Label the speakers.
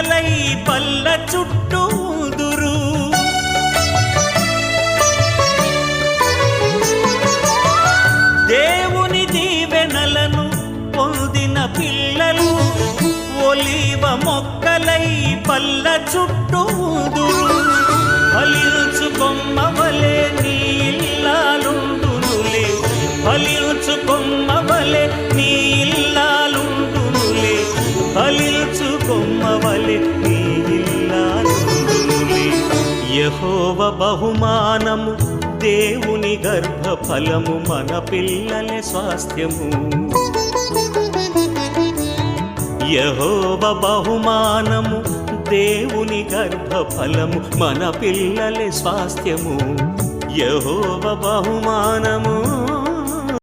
Speaker 1: చుక్కలై పల్ల చుట్టూదురు దేవుని దీవెనలను పొందిన పిల్లలు ఒలివ మొక్కలై పల్ల చుట్టూదురు ఫలించు బొమ్మ వలే నీళ్ళాలుండునులే ఫలిచు బొమ్మ కొమ్మ వలె యహోవ బహుమానము దేవుని గర్భ ఫలము మన పిల్లల స్వాస్థ్యము. యహోవ బహుమానము దేవుని గర్భ ఫలము మన పిల్లల స్వాస్థ్యము. యహోవ బహుమానము